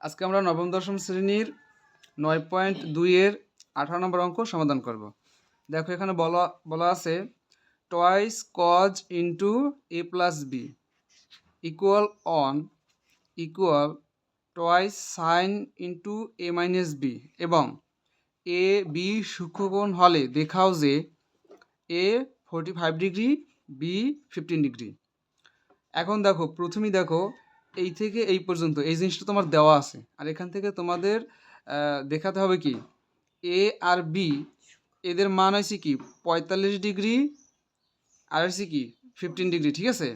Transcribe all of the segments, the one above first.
আজকে আমরা নবম, দশম শ্রেণির নয় পয়েন্ট দুইয়ের আঠারো নম্বর অঙ্ক সমাধান করব। দেখো এখানে বলা বলা আছে twice cos into A plus B equal on equal twice sine into A minus B এবং এ বি সূক্ষ্মকোণ হলে দেখাও যে A forty five degree B fifteen degree এখন দেখো, প্রথমেই দেখো এই থেকে এই পর্যন্ত এই জিনিসটা তোমার দেওয়া আছে। আর এখান থেকে তোমাদের দেখাতে হবে কি? এ আর বি এদের মান হয়েছে কি? পঁয়তাল্লিশ ডিগ্রি আর হচ্ছে কি? ফিফটিন ডিগ্রি ঠিক আছে?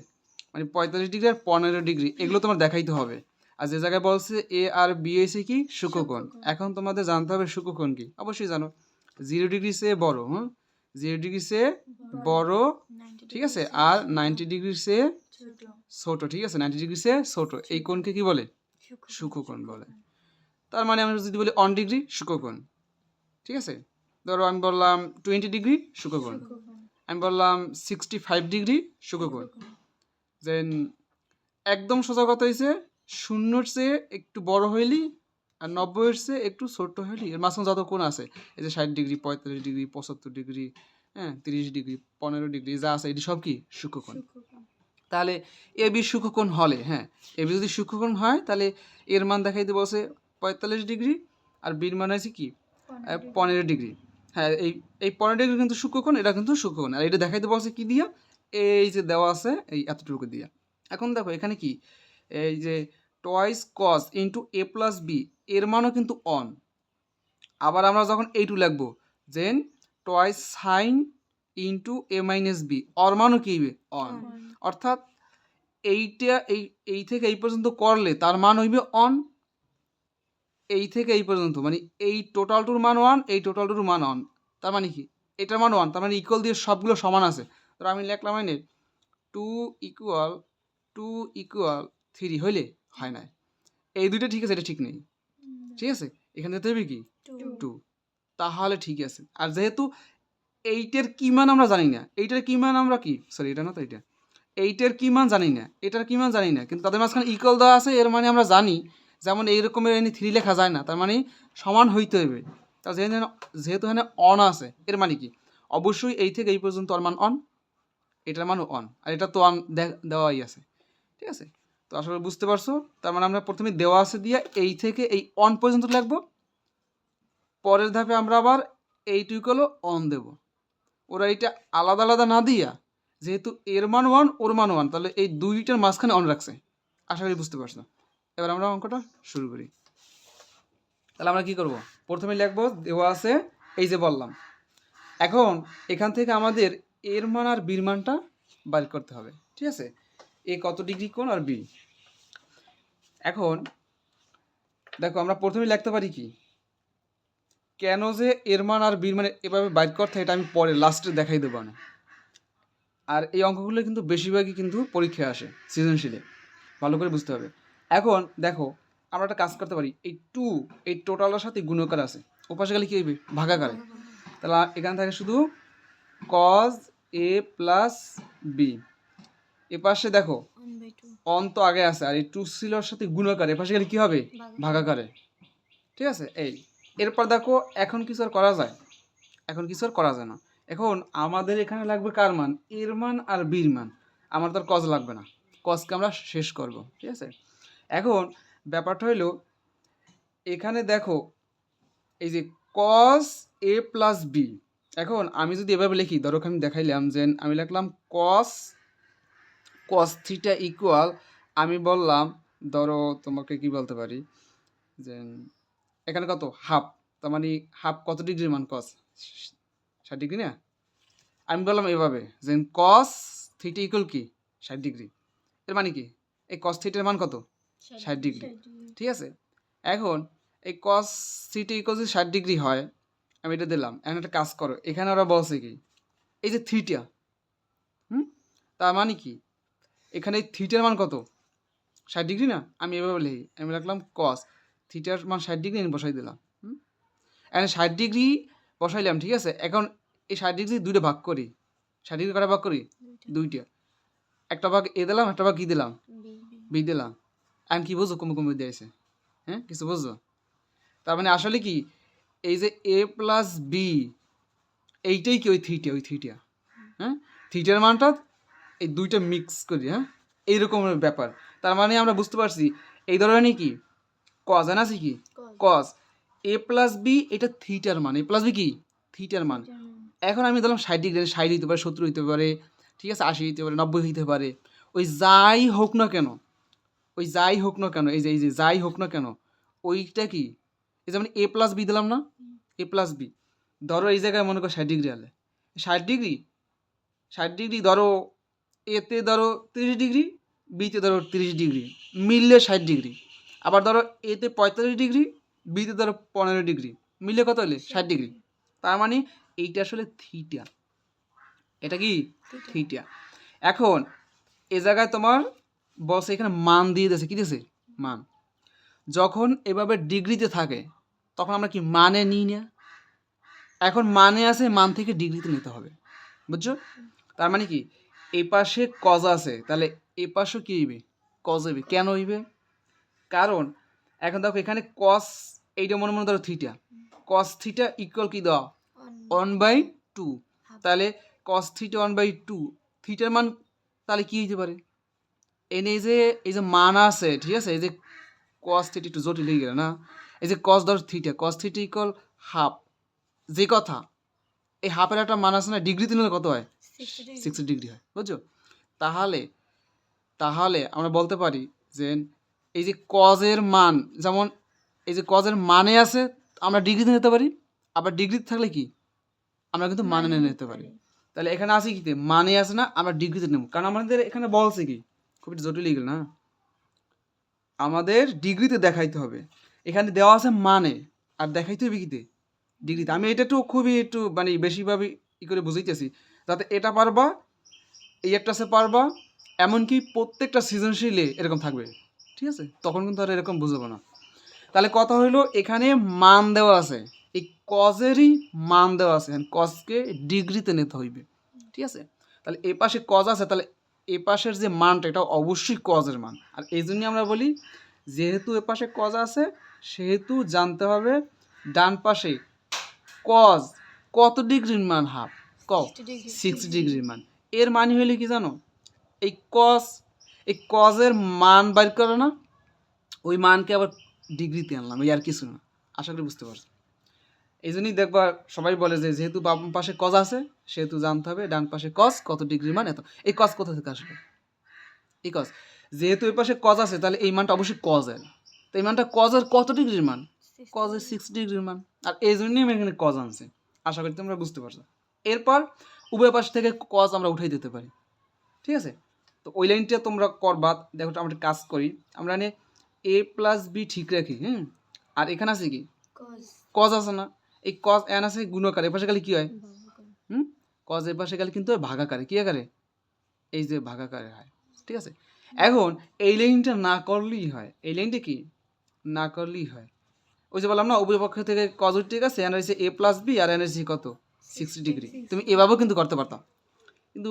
মানে পঁয়তাল্লিশ ডিগ্রি আর পনেরো ডিগ্রি এগুলো তোমার দেখাইতে হবে। আর যে জায়গায় বলছে এ আর বি হয়েছে কি? সূক্ষ্মকোণ এখন তোমাদের জানতে হবে সূক্ষ্মকোণ কি? অবশ্যই জানো। জিরো ডিগ্রি সে বড় হুম? জিরো ডিগ্রি সে বড় ঠিক আছে? আর নাইনটি ডিগ্রি সে ছোট। ঠিক আছে? নাইনটি ডিগ্রি সে ছোট। এই কোণকে কি বলে? সূক্ষ্মকোণ বলে। তার মানে আমরা যদি বলি অন ডিগ্রি সূক্ষ্মকোণ ঠিক আছে? ধরো আমি বললাম টোয়েন্টি ডিগ্রি সূক্ষ্মকোণ আমি বললাম সিক্সটি ফাইভ ডিগ্রি সূক্ষ্মকোণ দেন একদম সোজা কথা হয়েছে শূন্যর চেয়ে একটু বড় হইলি আর নব্বইয়ের চেয়ে একটু ছোট্ট হইলি এর মাঝখানে যত কোণ আছে এই যে ষাট ডিগ্রি পঁয়তাল্লিশ ডিগ্রি পঁচাত্তর ডিগ্রি হ্যাঁ তিরিশ ডিগ্রি পনেরো ডিগ্রি যা আছে এটি সব কি? সূক্ষ্মকোণ। তাহলে এ বি সূক্ষ্মকোণ হলে হ্যাঁ এ বি যদি সূক্ষ্মকোণ হয় তাহলে এর মান দেখাইতে বলছে পঁয়তাল্লিশ ডিগ্রি আর বির মান আছে কি? পনেরো ডিগ্রি। হ্যাঁ এই এই পনেরো ডিগ্রি কিন্তু সূক্ষ্মকোণ এটা কিন্তু সূক্ষ্মকোণ। আর এটা দেখাইতে বলছে কি দিয়া? এই যে দেওয়া আছে এই এতটুকু দিয়া। এখন দেখো এখানে কি? এই যে twice cos into A plus B এর মানও কিন্তু অন আবার আমরা যখন এইটু লিখব then twice sine into A minus B or মানও কি অন অর্থাৎ এইটা এই এই থেকে এই পর্যন্ত করলে তার মান হইবে অন এই থেকে এই পর্যন্ত মানে এই টোটালটুর মান ওয়ান এই টোটালটুর মান অন তার মানে কি? এটার মান ওয়ান তার মানে ইকুয়াল দিয়ে সবগুলো সমান আছে। তো আমি লিখলাম মানে two equal two equal three হইলে? হয় না এই দুইটা ঠিক আছে এটা ঠিক নেই। ঠিক আছে? এখানে যেতে হবে কি? টু তাহলে ঠিক আছে। আর যেহেতু এইটের কি মান আমরা জানি না এইটার কি মান আমরা কি? সরি এটা না তো এটা এইটের কি মান জানি না এটার কি মান জানি না কিন্তু তাদের মাঝখানে ইকুয়াল দেওয়া আছে এর মানে আমরা জানি যেমন এই রকমের এনে থ্রি লেখা যায় না তার মানে সমান হইতে হবে। তা যেহেতু যেহেতু এখানে অন আছে এর মানে কি? অবশ্যই এই থেকে এই পর্যন্ত ওর মান অন এটার মানও অন আর এটা তো অন দেওয়াই আছে। ঠিক আছে? তো আসলে বুঝতে পারছ। তার মানে আমরা প্রথমে দেওয়া আছে দিয়ে এই থেকে এই অন পর্যন্ত লিখব। পরের ধাপে আমরা আবার এইটুকুলো অন দেব। ওরা এইটা আলাদা আলাদা না দিয়া, যেহেতু এর মান ওয়ান ওর মান ওয়ান তাহলে এই দুইটার মাঝখানে অন রাখছে। আশা করি বুঝতে পারছ। এবার আমরা অঙ্কটা শুরু করি। তাহলে আমরা কি করব? প্রথমে লিখব, দেওয়া আছে, এই যে বললাম। এখন এখান থেকে আমাদের এর মান আর বির মানটা বাইর করতে হবে। ঠিক আছে? এ কত ডিগ্রি কোণ আর বি এখন, দেখো আমরা প্রথমে লিখতে পারি কি? কেন যে এর মান আর বির মানে এভাবে বাইর করতে এটা আমি পরে লাস্টে দেখাই দেবো না আর এই অঙ্কগুলো কিন্তু বেশিরভাগই কিন্তু পরীক্ষায় আসে, সৃজনশীলে। ভালো করে বুঝতে হবে। এখন দেখো, আমরা একটা কাজ করতে পারি। এই টু এই টোটালের সাথে গুণকার আছে। ওপাশে গেলে কী হইবে ভাগাকারে। তাহলে এখান থেকে শুধু কজ এ প্লাস বি এপাশে দেখো অন তো আগে আছে আর এই টু সিলোর সাথে গুণকার এপাশে গেলে কী হবে? ভাগাকারে। ঠিক আছে? এই এরপর দেখো এখন কিছু আর করা যায়। এখন কিছু আর করা যায় না। এখন আমাদের এখানে লাগবে কার মান? এর মান আর বীর মান। আমার তো আর কজ লাগবে না। কজকে আমরা শেষ করব। ঠিক আছে? এখন ব্যাপারটা হইল এখানে দেখো এই যে কস এ প্লাস বি এখন আমি যদি এভাবে লিখি ধরো আমি দেখাইলাম যে আমি লিখলাম কস কস থ্রিটা ইকুয়াল আমি বললাম ধরো তোমাকে কি বলতে পারি? যে এখানে কত? হাফ তার মানে হাফ কত ডিগ্রির মান কস ষাট ডিগ্রি না? আমি বললাম এভাবে যে কস থ্রিটা ইকুয়াল কি? ষাট ডিগ্রি এর মানে কি? এই কস থ্রিটার মান কত? ষাট ডিগ্রি ঠিক আছে? এখন এই কস থ্রিটা ইকুয়াল যদি ষাট ডিগ্রি হয় আমি এটা দিলাম এখন একটা কাজ করো এখানে ওরা বলছে কি? এই যে থ্রিটা হুম? তার মানে কি? এখানে এই থ্রিটার মান কত? ষাট ডিগ্রি না? আমি এভাবে লিখি। আমি রাখলাম কস থিটার মান ষাট ডিগ্রি আমি বসাই দিলাম। এখন ষাট ডিগ্রি বসাইলাম ঠিক আছে? এখন এই ষাট ডিগ্রি দুইটা ভাগ করি। ষাট ডিগ্রি কটা ভাগ করি? দুইটা। একটা ভাগ এ দিলাম একটা ভাগ কি দিলাম। বি দিলাম। এখন কি বুঝো? কমে কমে দিয়েছে হ্যাঁ? কিছু বুঝছ তার মানে আসলে কি? এই যে এ প্লাস বি এইটাই কি ওই থিটা ওই থিটা হ্যাঁ? থিটার মানটা এই দুইটা মিক্স করি হ্যাঁ? এইরকম ব্যাপার। তার মানে আমরা বুঝতে পারছি এই ধরনের কি? কজ আছে কি কজ এ প্লাস বি এটা থিটার মান। এ প্লাস বি কি? থিটার মান। এখন আমি ধরলাম ষাট ডিগ্রি ষাট হইতে পারে সত্তর হইতে পারে ঠিক আছে আশি হইতে পারে নব্বই হইতে পারে। ওই যাই হোক না কেন ওই যাই হোক না কেন এই যে এই যে যাই হোক না কেন ওইটা কি? এই যেমন এ প্লাস বি দিলাম না? এ প্লাস বি ধরো এই জায়গায় মনে করো ষাট ডিগ্রি আলে। ষাট ডিগ্রি? ষাট ডিগ্রি ধরো এতে ধরো তিরিশ ডিগ্রি বিতে ধরো তিরিশ ডিগ্রি মিললে ষাট ডিগ্রি। আবার ধরো এতে পঁয়তাল্লিশ ডিগ্রি বিতে ধরো পনেরো ডিগ্রি মিললে কত হলে? ষাট ডিগ্রি। তার মানে এইটা আসলে থিটা এটা কি? থিটা এখন এ জায়গায় তোমার বস এখানে মান দিয়ে দিয়েছে কি দিয়েছে? মান। যখন এভাবে ডিগ্রিতে থাকে তখন আমরা কি মানে নিই না? এখন মানে আছে মান থেকে ডিগ্রিতে নিতে হবে। বুঝছ? তার মানে কি? এই পাশে কজ আছে তাহলে এই পাশেও কি হইবে? কজ হইবে। কেন হইবে? কারণ এখন দেখো এখানে কস এইটা মনে মনে ধরো থিটা কস থিটা ইকুয়াল কি দেওয়া? ওয়ান বাই টু তাহলে cos theta one by two থিটার মান তাহলে কী হইতে পারে? এনে এই যে এই যে মান আছে ঠিক আছে? এই যে কস থিটা একটু জটিল হয়ে গেল না? এই যে কস ধর theta cos theta equal half যে কথা এই হাফের একটা মান আছে না ডিগ্রিতে নিলে কত হয়। সিক্সটি ডিগ্রি হয় বুঝছ? তাহলে তাহলে আমরা বলতে পারি যে এই যে কজের মান যেমন এই যে কজের মানে আছে আমরা ডিগ্রিতে নিতে পারি আবার ডিগ্রিতে থাকলে কি? আমরা কিন্তু মানে নিয়ে নিতে পারি। তাহলে এখানে আছে কি মানে আছে না আমরা ডিগ্রিতে নেব। কারণ আমাদের এখানে বলছে কি? খুব একটু জটিল হয়ে না। আমাদের ডিগ্রিতে দেখাইতে হবে। এখানে দেওয়া আছে মানে আর দেখাইতে হবে কিতে ডিগ্রিতে আমি এটা একটু খুবই একটু মানে বেশিভাবে ই করে বুঝাইতেছি। যাতে এটা পারবা, এই একটা আছে পারবা, এমনকি প্রত্যেকটা সৃজনশীলে এরকম থাকবে। ঠিক আছে? তখন কিন্তু আর এরকম বুঝব না। তাহলে কথা হইল, এখানে মান দেওয়া আছে। এই কজেরই মান দেওয়া আছে। কজকে ডিগ্রিতে নিতে হইবে। ঠিক আছে? তাহলে এ পাশে কজ আছে, তাহলে এ পাশের যে মানটা এটা অবশ্যই কজের মান। আর এই জন্যই আমরা বলি, যেহেতু এ পাশে কজ আছে, সেহেতু জানতে হবে ডান পাশে কজ কত ডিগ্রির মান হাফ কজ সিক্স ডিগ্রির মান। এর মানে হইলে কি জানো? এই কজ এই কজের মান বাইর করে না ওই মানকে আবার ডিগ্রিতে আনলাম এই আর কিছু না। আশা করি বুঝতে পারছ। এই জন্যই দেখবা সবাই বলে যে যেহেতু বাম পাশে কজ আছে সেহেতু জানতে হবে ডান পাশে কজ কত ডিগ্রি মান এত। এই কজ কোথা থেকে আসবে? এই কজ যেহেতু এই পাশে কজ আছে তাহলে এই মানটা অবশ্যই কজের তো এই মানটা কজের কত ডিগ্রির মান? কজের সিক্স ডিগ্রির মান। আর এই জন্যই আমি এখানে কজ আনছি। আশা করি তোমরা বুঝতে পারছ। এরপর উভয় পাশ থেকে কজ আমরা উঠাই দিতে পারি। ঠিক আছে? তো ওই লাইনটা তোমরা করবা। দেখো আমরা কাজ করি। আমরা নে এ প্লাস বি ঠিক রাখি হুম? আর এখানে আছে কি? কজ আছে না? এই কজ এন আছে গুণকার। এ পাশে গেলে কি হয়? হুম? কজ এর পাশে গেলে কিন্তু ভাগাকারে। কি আকারে? এই যে ভাগাকারে হয়। ঠিক আছে? এখন এই লাইনটা না করলেই হয়। এই লাইনটা কি? না করলেই হয়। ওই যে বললাম না উভয় পক্ষ থেকে কজ ঠিক আছে এন হচ্ছে এ প্লাস বি আর এন কত? সিক্সটি ডিগ্রি তুমি এভাবেও কিন্তু করতে পারতাম। কিন্তু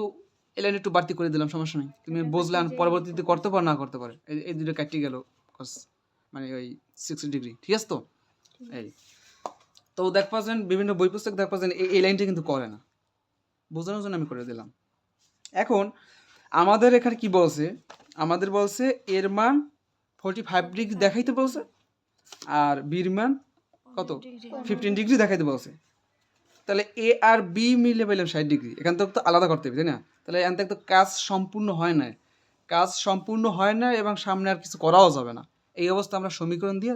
এই লাইন একটু বাড়তি করে দিলাম সমস্যা নেই। তুমি বুঝলে পরবর্তীতে করতে পারো না করতে পারে। এই দুটো কাটিয়ে গেল মানে ওই সিক্সটি ডিগ্রি ঠিক আছে তো? এই। তো দেখ পাচ্ছেন বিভিন্ন বই পুস্তক দেখ পাচ্ছেন এই এই লাইনটা কিন্তু করে না। বোঝানোর জন্য আমি করে দিলাম। এখন আমাদের এখানে কি বলছে? আমাদের বলছে এর মান ফোরটি ফাইভ ডিগ্রি দেখাইতে বলছে আর বির মান কত? ফিফটিন ডিগ্রি দেখাইতে বলছে। তাহলে এ আর বি মিলে পেলাম ষাট ডিগ্রি। এখান থেকে তো আলাদা করতে হবে, তাই না? তাহলে এখান থেকে তো কাজ সম্পূর্ণ হয় না কাজ সম্পূর্ণ হয় না এবং সামনে আর কিছু করাও যাবে না। এই অবস্থা আমরা সমীকরণ দিয়ে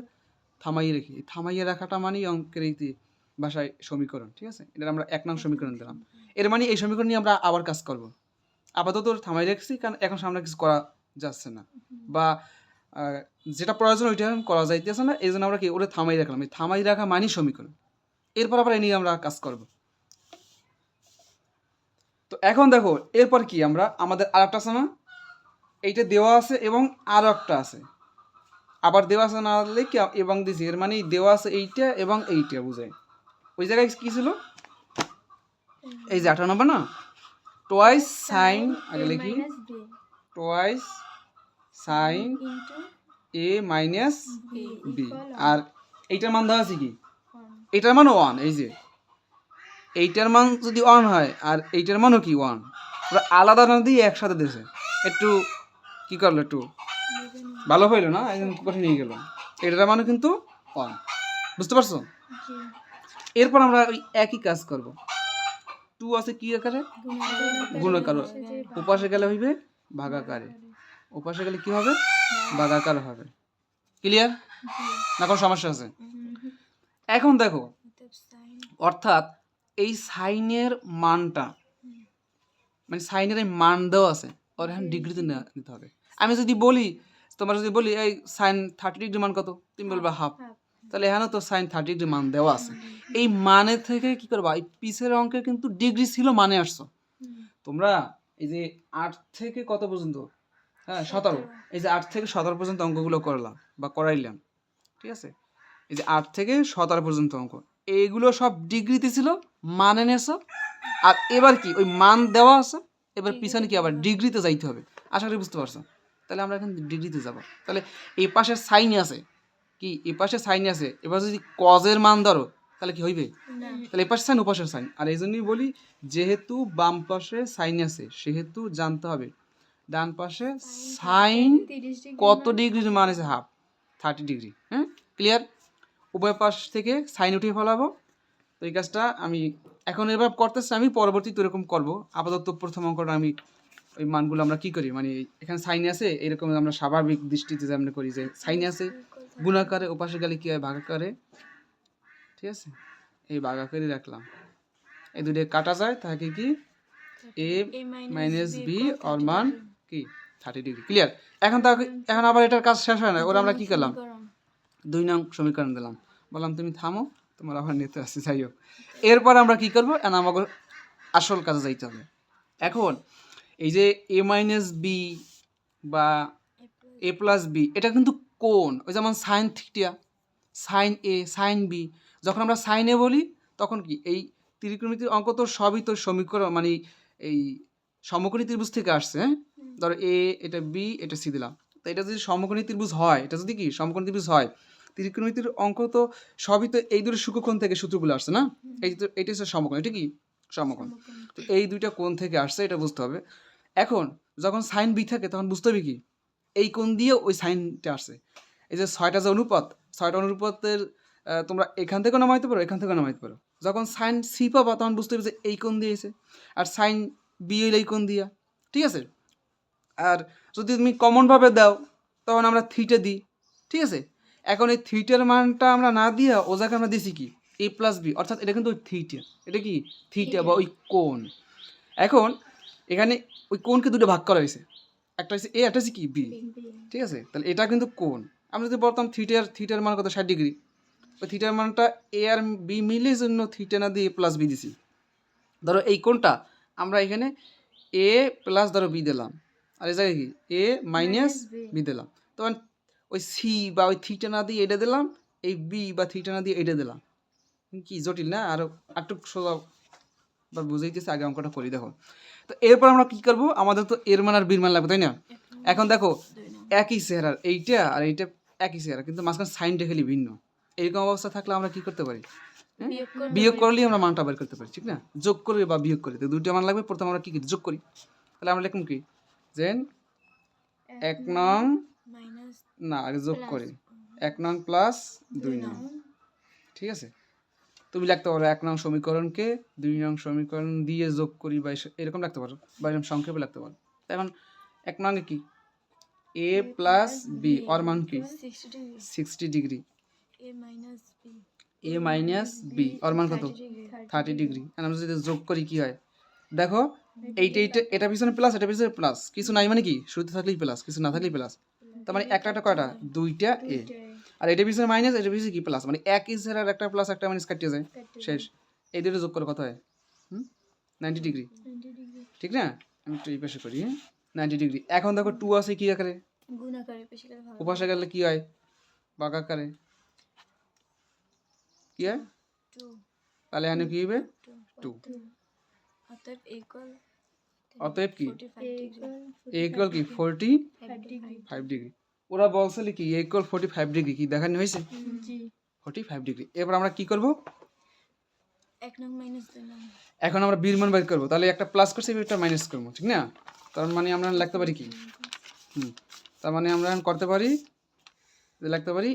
থামাইয়ে রেখি। থামাইয়ে রাখাটা মানেই অঙ্কের এই ভাষায় সমীকরণ, ঠিক আছে? এটা আমরা এক নং সমীকরণ দিলাম। এর মানে এই সমীকরণ নিয়ে আমরা আবার কাজ করব। আপাতত থামাই রাখছি, কারণ এখন সামনে কিছু করা যাচ্ছে না। বা যেটা প্রয়োজন ওইটা করা যাইতেছে না। এই জন্য আমরা কি, ওটা থামাই রাখলাম। এই থামাই রাখা মানেই সমীকরণ। এরপর আবার এ নিয়ে আমরা কাজ করব। তো এখন দেখো এরপর কি? আমরা আমাদের আর একটা আছে না? এইটা দেওয়া আছে এবং আর একটা আছে। আবার দেওয়া আছে না কি এবং দিছি। এর মানে দেওয়া আছে এইটা এবং এইটা বুঝায় ওই জায়গায় কি ছিল? এই যে আঠারো নম্বর না? টোয়াইস সাইন আগে লিখি। Twice sine A minus B আর এইটার মান দেওয়া আছে কি? এইটার মানও ওয়ান এই যে। এইটার মান যদি ওয়ান হয় আর এইটার মানও কি ওয়ান ওরা আলাদা না দিয়ে একসাথে দিয়েছে। একটু কি করল একটু? ভালো হইল না? একদম কঠিন হয়ে গেল। এটার মানে কিন্তু ওয়ান বুঝতে পারছ? এরপর আমরা ওই একই কাজ করব। টু আছে কি আকারে? গুণাকার। উপাসে গেলে হইবে ভাগাকারে। উপাসে গেলে কি হবে? ভাগাকার হবে। ক্লিয়ার না কোনো সমস্যা আছে? এখন দেখো অর্থাৎ এই সাইনের মানটা মানে সাইনের এই মান দেওয়া আছে ওর এখন ডিগ্রিতে নিতে হবে। আমি যদি বলি তোমার যদি বলি এই সাইন থার্টি ডিগ্রি মান কত? তুমি বলবে হাফ তাহলে এখানে তো সাইন থার্টি ডিগ্রি মান দেওয়া আছে। এই মানে থেকে কি করবা? এই পিসের অঙ্কে কিন্তু ডিগ্রি ছিল মানে আসছো। তোমরা এই যে আট থেকে কত পর্যন্ত? হ্যাঁ সতেরো। এই যে আট থেকে সতেরো পর্যন্ত অঙ্কগুলো করলাম বা করাইলাম। ঠিক আছে? এই যে আট থেকে সতেরো পর্যন্ত অঙ্ক। এইগুলো সব ডিগ্রিতে ছিল মানে নেছো আর এবার কি? ওই মান দেওয়া আছে এবার পিছনে কি আবার ডিগ্রিতে যাইতে হবে? আশা করি বুঝতে পারছ। তাহলে আমরা এখন ডিগ্রিতে যাব। তাহলে এই পাশে সাইন আছে। কি? এই পাশে সাইন আছে। এবার যদি কজের মান ধরো তাহলে কি হইবে? তাহলে এই পাশে সাইন ওপাশের সাইন আর এই জন্যই বলি যেহেতু বাম পাশে সাইন আছে সেহেতু জানতে হবে। ডান পাশে সাইন কত ডিগ্রির মান আছে? Half thirty degree. হ্যাঁ? ক্লিয়ার উভয় পাশ থেকে সাইন উঠিয়ে ফেলাবো। তো এই কাজটা আমি এখন এবার করতেছি আমি পরবর্তীতে এরকম করব। আপাতত প্রথম অঙ্কটা আমি ওই মানগুলো আমরা কি করি? মানে এখানে সাইন আছে এরকম আমরা স্বাভাবিক দৃষ্টিতে যে আমরা করি যে সাইন আছে গুণাকারে ওপাশে গেলে কী হয়? ভাগাকারে ঠিক আছে? এই ভাগাকারে রাখলাম। এই দুটো কাটা যায় তাকে কি? এ মাইনাস বি অর মান কি? থার্টি ডিগ্রি ক্লিয়ার এখন তাকে এখন আবার এটার কাজ শেষ হয় না ওরা আমরা কি করলাম? দুই নং সমীকরণ দিলাম। বললাম, তুমি থামো, তোমার আবার নিতে আসছি। যাই হোক। এরপর আমরা কি করব? আমাকে আসল কাজে যাইতে হবে। এখন এই যে এ মাইনাস বি বা এ প্লাস বি এটা কিন্তু কোন? ওই যেমন sine theta sine A sine B যখন আমরা সাইন এ বলি, তখন কি? এই ত্রিকোণমিতির অঙ্ক তো সবই তো সমীকরণ মানে এই সমকোণী ত্রিভুজ থেকে আসছে হ্যাঁ? ধরো এ এটা বি এটা সি দিলাম। তো এটা যদি সমকোণী ত্রিভুজ হয়, এটা যদি কি? সমকোণী ত্রিভুজ হয় ত্রিকোণমিতির অঙ্ক তো সবই তো এই দুটো সূক্ষ্মকোণ থেকে সূত্রগুলো আসছে না? এই তো এটি হচ্ছে সমকোণ এটা কি? সমকোণ। তো এই দুইটা কোণ থেকে আসছে এটা বুঝতে হবে। এখন যখন সাইন বি থাকে তখন বুঝতে হবে কি? এই কোণ দিয়ে ওই সাইনটা আসছে। এই যে ছয়টা যে অনুপাত ছয়টা অনুপাতের তোমরা এখান থেকেও নামাইতে পারো এখান থেকেও নামাইতে পারো। যখন সাইন সি পাবা তখন বুঝতে হবে যে এই কোণ দিয়ে এসে আর সাইন বি হইলে এই কোণ দিয়া ঠিক আছে? আর যদি তুমি কমনভাবে দাও তখন আমরা থিটা দিই ঠিক আছে? এখন এই থিটার মানটা আমরা না দিয়ে ও জায়গায় আমরা দিছি কি? এ প্লাস বি অর্থাৎ এটা কিন্তু ওই থিটা এটা কি? থিটা বা ওই কোণ। এখন এখানে ওই কোণকে দুটো ভাগ করা হয়েছে। একটা হচ্ছে এ একটা হচ্ছে কি? বি ঠিক আছে? তাহলে এটা কিন্তু কোণ। আমরা যদি বলতাম থিটার থিটার মান কত? ষাট ডিগ্রি। ওই থিটার মানটা এ আর বি মিলে জন্য থিটা না দিয়ে এ প্লাস বি দিছি। ধরো এই কোণটা আমরা এখানে এ প্লাস ধরো বি দিলাম। আর এই জায়গায় কি? এ মাইনাস বি দিলাম। তখন ওই সি বা ওই থিটা না দিয়ে এটা দিলাম এই বি বা থিটা না দিয়ে এটা দিলাম। কি জটিল না? আরও একটু সোজা বা বুঝাইতেছে আগে অঙ্কটা করি দেখো। তো এরপর আমরা কি করব? আমাদের তো এর মান আর বীর মান লাগবে তাই না? এখন দেখো একই চেহারার এইটা আর এইটা একই চেহারা কিন্তু মাঝখানে সাইনটা খালি ভিন্ন। এরকম অবস্থা থাকলে আমরা কি করতে পারি? হ্যাঁ? বিয়োগ করলেই আমরা মানটা বের করতে পারি ঠিক না? যোগ করে বা বিয়োগ করি তো দুইটা মান লাগবে প্রথমে আমরা কি করি? যোগ করি। তাহলে আমরা লিখুন কি? জেন এক নং না আগে যোগ করি এক নং প্লাস দুই নং। ঠিক আছে? তুমি লিখতে পারো এক নং সমীকরণকে দুই নং সমীকরণ দিয়ে যোগ করি বা এরকম লিখতে পারো বা এরকম সংক্ষেপে লিখতে পারো। এখন এক নঙ্গে কি? এ প্লাস বি ওর মান কি? Sixty degree A minus B ওর মান কত? থার্টি ডিগ্রি আমরা যদি যোগ করি কি হয়? দেখো এইটা এইটা এটা পিছনে প্লাস এটা পিছনে প্লাস কিছু নাই মানে কি? শুরুতে থাকলেই প্লাস কিছু না থাকলেই প্লাস তার মানে একটা একটা কয়টা? দুইটা এ। আর এটা পিছনে মাইনাস এটা পিছনে কি প্লাস মানে এক ইসের আর একটা প্লাস একটা মাইনাস কাটিয়ে যায়। শেষ। এই দুটো যোগ করে কত হয়? হুম? নাইনটি ডিগ্রি ঠিক না? আমি একটু এই পাশে করি হ্যাঁ? নাইনটি ডিগ্রি এখন দেখো টু আছে কি আকারে? উপাসে গেলে কি হয়? বাঘ আকারে। কি হয়? তাহলে এখানে কি হবে টু অতএব ইকুয়াল অতএব কি? এ ইকুয়াল কি? ফোরটি ফাইভ ডিগ্রি ওরা বলছিল কি ইকুয়াল ফোর্টি ফাইভ ডিগ্রি কি দেখানো হয়েছে? জি। ফোর্টি ফাইভ ডিগ্রি এবার আমরা কি করব? এখন আমরা বির মান বের করব। তাহলে একটা প্লাস করছি একটা মাইনাস করব ঠিক না? তার মানে আমরা লিখতে পারি কি? হুম। তার মানে আমরা এখন করতে পারি যে লিখতে পারি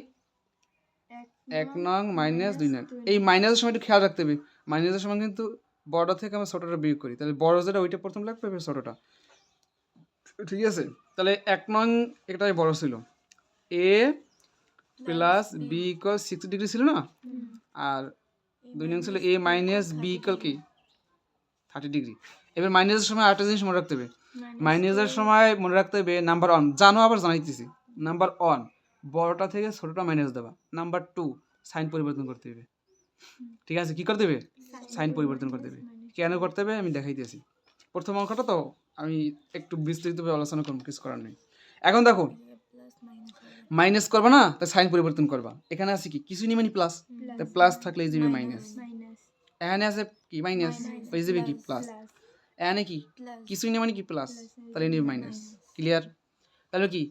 এক নং মাইনাস দুই নং। এই মাইনাসের সময় একটু খেয়াল রাখতে হবে। মাইনাসের সময় কিন্তু বড় থেকে আমরা ছোটটা বিয়োগ করি। তাহলে বড় যেটা ওইটা প্রথম লাগবে এবার ছোটটা। ঠিক আছে? তাহলে এক নং এটাই বড় ছিল। A plus B equal sixty degree ছিল না? আর দুই নং ছিল এ মাইনাস বি ইকুয়াল কি? থার্টি ডিগ্রি এবার মাইনাসের সময় আরেকটা জিনিস মনে রাখতে হবে। মাইনাসের সময় মনে রাখতে হবে নাম্বার ওয়ান জানো আবার জানাইতেছি। নাম্বার ওয়ান বড়টা থেকে ছোটটা মাইনাস দেবা। নাম্বার টু সাইন পরিবর্তন করতে হবে। ঠিক আছে? কি করতে হবে? সাইন পরিবর্তন করতে হবে কেন করতে হবে? আমি দেখাইতেছি। প্রথম অঙ্কটা তো আমি একটু বিস্তৃতভাবে আলোচনা করব কিছু করার নেই। এখন দেখো মাইনাস করবা না তা সাইন পরিবর্তন করবা। এখানে আছে কি? কিছু নেই মানে প্লাস তা প্লাস থাকলে এই যাবে মাইনাস এখানে আছে কি? মাইনাস ওই যাবে কি? প্লাস এখানে কি? কিছুই নেই মানে কি? প্লাস তাহলে নিবে মাইনাস ক্লিয়ার তাহলে কি?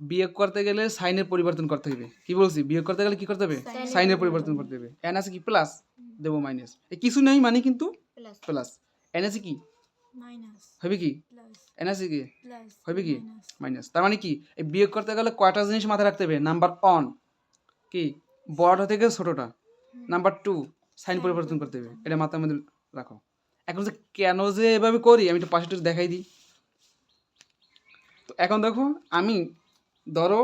বিয়োগ করতে গেলে সাইনের পরিবর্তন করতে হবে। কি বলছি? বিয়োগ করতে গেলে কি করতে হবে? সাইনের পরিবর্তন করতে হবে। এন আছে কি? প্লাস দেবো মাইনাস কিছু নেই মানে কিন্তু প্লাস এন আছে কি? হবে কি? এন আছে কি? হবে কি? মাইনাস তার মানে কি? এই বিয়োগ করতে গেলে কয়টা জিনিস মাথায় রাখতে হবে? নাম্বার অন কি? বড়টা থেকে ছোটটা। নাম্বার টু সাইন পরিবর্তন করতে হবে। এটা মাথার মধ্যে রাখো। এখন যে কেন যে এভাবে করি আমি একটু পাশে দেখাই দিই। তো এখন দেখো আমি ধরো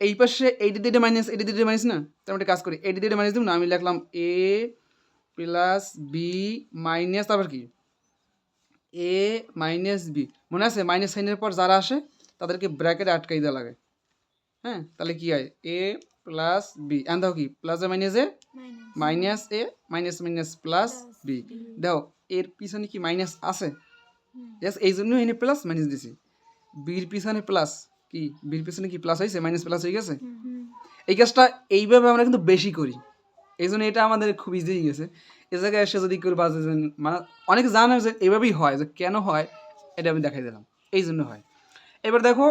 এই পাশে এইটি দিতে মাইনাস এইটি দিতে মাইনাস না? তার একটা কাজ করি এইটি দিতে মাইনাস দিব না আমি লিখলাম এ প্লাস বি মাইনাস তারপর কি? এ মাইনাস বি মনে আছে? মাইনাস সাইনের পর যারা আসে তাদেরকে ব্র্যাকেটে আটকাই দেওয়া লাগে। হ্যাঁ? তাহলে কি হয়? এ প্লাস বি এন দেখো কি? Plus A minus A minus A minus minus plus B দেখো এর পিছনে কি মাইনাস আছে? এই জন্য এনে প্লাস মাইনাস দিছি। বির পিছনে প্লাস কি বির পিছনে কি প্লাস হয়েছে মাইনাস প্লাস হয়ে গেছে? এই কাজটা এইভাবে আমরা কিন্তু বেশি করি। এই জন্য এটা আমাদের খুব ইজি হয়ে গেছে। এ জায়গায় এসে যদি কেউ বাজে মানে অনেকে জানে যে এইভাবেই হয় যে কেন হয় এটা আমি দেখাই দিলাম। এই জন্য হয়। এবার দেখো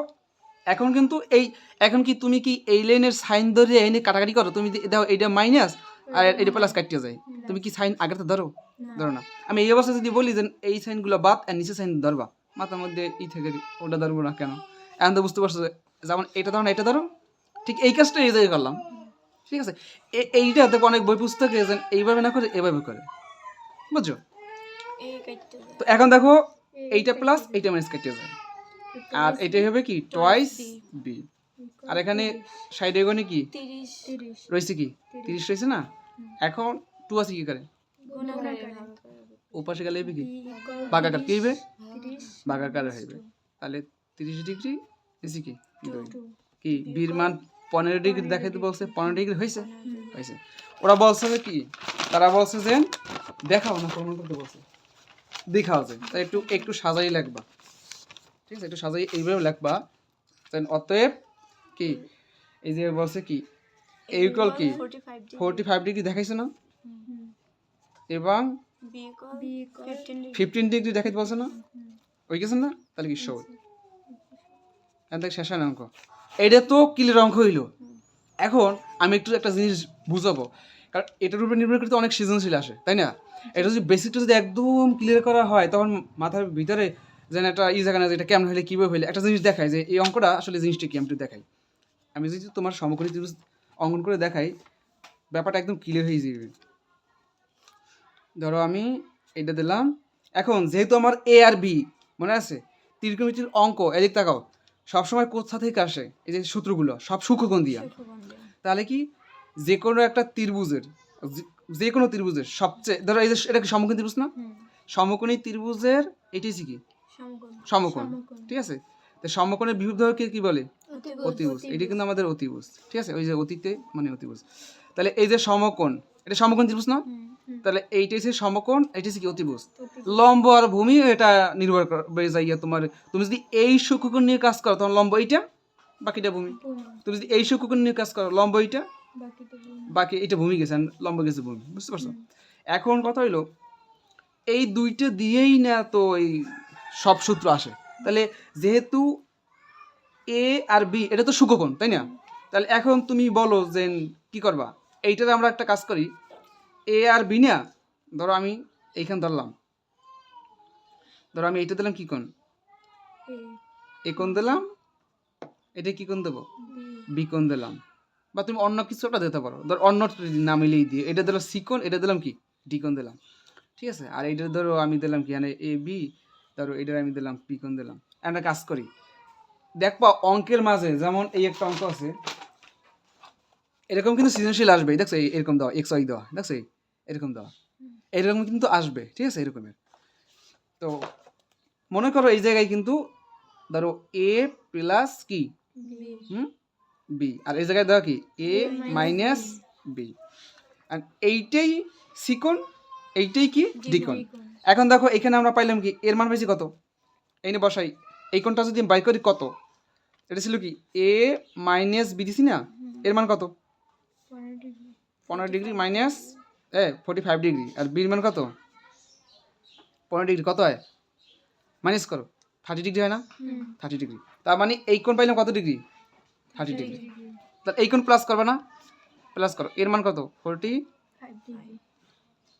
এখন কিন্তু এই এখন কি তুমি কি এই লাইনের সাইন ধরে এনে কাটাকাটি করো? তুমি দেখো এইটা মাইনাস আর এটা প্লাস কাটিয়ে যায়। তুমি কি সাইন আগে তো ধরো? ধরো না। আমি এই অবস্থা যদি বলি যে এই সাইনগুলো বাদ আর নিচে সাইন ধরবা মাথার মধ্যে ই থেকে ওটা ধরবো না কেন? এখন তো বুঝতে পারছ যেমন এটা ধরো না এটা ধরো ঠিক এই কাজটা এই জায়গায় করলাম। ঠিক আছে? এইটা দেখো অনেক বই পুস্তকে এইভাবে না করে এভাবে করে। বুঝছ? তো এখন দেখো এইটা প্লাস এইটা মাইনাস কেটে যায় আর এটাই হবে কি? টয়েস বি আর এখানে সাইড এখানে কি? 30 30 রয়েছে কি? তিরিশ। রয়েছে না? এখন টু আছে কি করে? ভাগ। গেলে হবে কি? বাগাকার কি হইবে? 30 বাগাকার হইবে। তাহলে তিরিশ ডিগ্রি এসি কি? কি বীর মান পনেরো ডিগ্রি দেখাইতে বলছে পনেরো ডিগ্রি হয়েছে হয়েছে ওরা বলছে যে কি? তারা বলছে যে দেখাও না প্রমাণ করতে বলছে। দেখাও যে তাই একটু একটু সাজাই লাগবা ঠিক আছে একটু সাজাই এইভাবে লাগবা দেন অতএব কি? এই যে বলছে কি? এইকল কি? 45 ফোরটি ফাইভ ডিগ্রি দেখাইছে না? এবং B equal B equal 15 degree fifteen degree দেখাইতে বলছে না? ওই গেছেন না? তাহলে কি সৌদ এখান থেকে শেষ অঙ্ক। এটা তো কিলের অঙ্ক হইল। এখন আমি একটু একটা জিনিস বুঝাবো। কারণ এটার উপরে নির্ভর করতে অনেক সৃজনশীল আসে, তাই না? এটা যদি বেসিকটা যদি একদম ক্লিয়ার করা হয়, তখন মাথার ভিতরে যেন একটা ই জায়গা না এটা কেমন হইলে, কীভাবে হইলে। একটা জিনিস দেখায় যে এই অঙ্কটা আসলে জিনিসটা কি, আমি একটু দেখাই। আমি যদি তোমার সমকোণী ত্রিভুজ অঙ্কন করে দেখাই, ব্যাপারটা একদম ক্লিয়ার হয়ে যাবে। ধরো আমি এটা দিলাম। এখন যেহেতু আমার এ আর বি মনে আছে? ত্রিকোণমিতির অঙ্ক, এদিক তাকাও। সবসময় কোথা থেকে আসে? এই যে সূত্রগুলো সব সূক্ষ্মকোণ দিয়া তাহলে কি যে কোনো একটা ত্রিভুজের যে- কোনো ত্রিভুজের সবচেয়ে ধরো এই যে এটা কি সমকোণ ত্রিভুজ না? সমকোণী ত্রিভুজের এটি কি? সমকোণ। সমকোণ। ঠিক আছে? তো সমকোণের বিরুদ্ধকে কি বলে? অতিভুজ। এটি কিন্তু আমাদের অতিভুজ। ঠিক আছে? ওই যে অতীতে মানে অতিভুজ। তাহলে এই যে সমকোণ এটা সমকোণ ত্রিভুজ না? তাহলে এইটা হচ্ছে সমকোণ এটা হচ্ছে কি অতিভুজ? লম্ব আর ভূমি এটা নির্ভর করে যাইয়া তোমার তুমি যদি এই সূক্ষ্মকোণ নিয়ে কাজ করো তখন লম্ব এইটা বাকিটা ভূমি। তুমি যদি এই সূক্ষ্মকোণ নিয়ে কাজ করো লম্ব এইটা বাকি এটা ভূমি গেছে লম্ব গেছে ভূমি বুঝতে পারছ? এখন কথা হইল এই দুইটা দিয়েই না তো এই সব সূত্র আসে। তাহলে যেহেতু এ আর বি এটা তো সুখকোণ তাই না? তাহলে এখন তুমি বলো যে কি করবা? এইটার আমরা একটা কাজ করি এ আর বি না ধরো আমি এইখান ধরলাম। ধরো আমি এইটা দিলাম কি কোণ? এ। কোণ দিলাম এটা কি কোণ দেবো? বি। কোণ দিলাম। বা তুমি অন্য কিছু একটা দিতে পারো। ধর অন্য না মিলিয়ে দিয়ে এটা দিলাম সি কোণ এটা দিলাম কি? ডি কোণ দিলাম। ঠিক আছে? আর এইটা ধরো আমি দিলাম কি? মানে এ বি ধরো এটার আমি দিলাম পি কোণ দিলাম। একটা কাজ করি। দেখবা অঙ্কের মাঝে যেমন এই একটা অঙ্ক আছে এরকম কিন্তু সৃজনশীল আসবে দেখছ এরকম দেওয়া এক্স ওয়াই দেওয়া। দেখছ? এরকম দেওয়া। এরকম কিন্তু আসবে ঠিক আছে? এরকমের। তো মনে করো এই জায়গায় কিন্তু ধরো এ প্লাস কি? হুম? বি আর এই জায়গায় দেওয়া কি? এ মাইনাস বি আর এইটাই সিকোণ এইটাই কি? ডিকোণ এখন দেখো এখানে আমরা পাইলাম কি? এর মান বেশি কত? এই নিয়ে বসাই। এই কোণটা যদি বাই করি কত? এটা ছিল কি? এ মাইনাস বি দিছি না? এর মান কত? পনেরো degree. Minus A forty five degree আর বির মান কত? পনেরো ডিগ্রি কত হয়? মাইনাস করো। থার্টি ডিগ্রি হয় না? থার্টি ডিগ্রি তার মানে এই কোণ পাইলাম কত ডিগ্রি থার্টি ডিগ্রি তাহলে এই কোণ প্লাস করবে না? প্লাস করো। এর মান কত? ফোরটি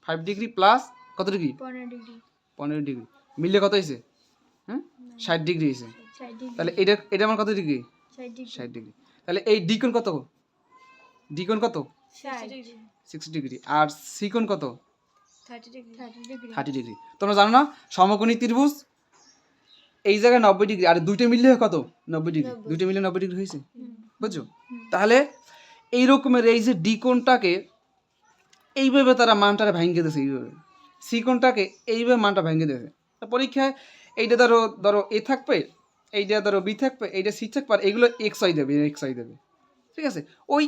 ফাইভ ডিগ্রি প্লাস কত ডিগ্রি পনেরো ডিগ্রি মিললে কত হয়েছে? হ্যাঁ? ষাট ডিগ্রি হয়েছে। তাহলে এটা এটা মান কত ডিগ্রি ষাট ডিগ্রি ষাট ডিগ্রি তাহলে এই ডি কোণ কত? ডি কোণ কত? ষাট ডিগ্রি। আর সি কোণ কত? Thirty degree. ডিগ্রি। তোমরা জানো না সমকোণী ত্রিভুজ এই জায়গায় নব্বই ডিগ্রি আর দুইটা মিললে হয় কত? নব্বই ডিগ্রি। দুইটা মিলে নব্বই ডিগ্রি হয়েছে। বুঝছ? তাহলে এই রকমের এই যে ডি কোণটাকে এইভাবে তারা মানটারে ভাঙিয়ে দিয়েছে এইভাবে। সি কোণটাকে এইভাবে মানটা ভেঙে দিয়েছে। পরীক্ষায় এইটা ধরো ধরো এ থাকবে এইটা ধরো বি থাকবে এইটা সি থাকবে আর এগুলো এক্স ওয়াই দেবে এক্স ওয়াই দেবে। ঠিক আছে? ওই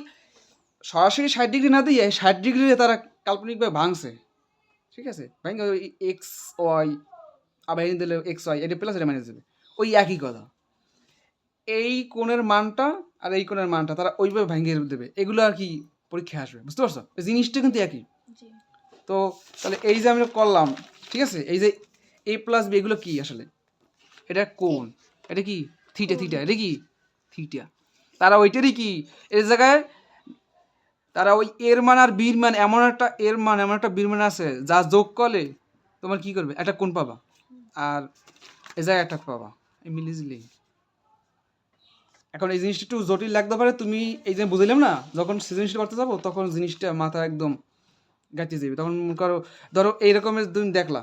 সরাসরি ষাট ডিগ্রি না দিয়ে ষাট ডিগ্রি তারা কাল্পনিকভাবে ভাঙছে। ঠিক আছে? ভাঙে ওই এক্স ওয়াই আবার দিলে এক্স ওয়াই এটা প্লাস এটা মাইনাস দেবে ওই একই কথা। এই কোণের মানটা আর এই কোণের মানটা তারা ওইভাবে ভাঙিয়ে দেবে। এগুলো আর কি পরীক্ষায় আসবে বুঝতে পারছ? এই জিনিসটা কিন্তু একই। তো তাহলে এই যে আমরা করলাম ঠিক আছে? এই যে এ প্লাস বি এগুলো কী আসলে? এটা কোন এটা কি? থিটা থিটা এটা কি? থিটা তারা ওইটারই কি? এর জায়গায় তারা ওই এর মান আর বীর মান এমন একটা এর মান এমন একটা বীর মান আছে, যা যোগ করলে তোমার কি করবে? একটা কোন পাবা? আর এ জায়গায় একটা পাবা মিলিজলি এখন এই জিনিসটা একটু জটিল লাগতে পারে, তুমি এই যে বুঝলাম না, যখন সৃজনশীল করতে যাব, তখন জিনিসটা মাথা একদম গাঁচিয়ে যাবে তখন মনে করো, ধরো এইরকমের তুমি দেখলা,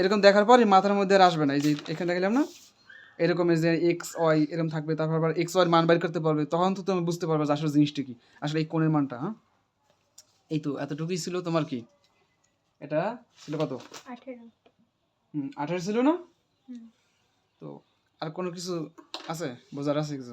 এরকম দেখার পরে মাথার মধ্যে আর আসবে না। এই যে এখানে দেখলাম না এরকমের যে এক্স, ওয়াই এরকম থাকবে, তারপর আবার এক্স, ওয়াই মান বাইর করতে পারবে, তখন তো তুমি বুঝতে পারবে যে আসলে জিনিসটা কি, আসলে এই কোণের মানটা হ্যাঁ? এই তো এতটুকুই ছিল তোমার কি? এটা ছিল কত? হুম আঠারো ছিল না? তো আর কোনো কিছু আছে? বোঝার আছে কিছু?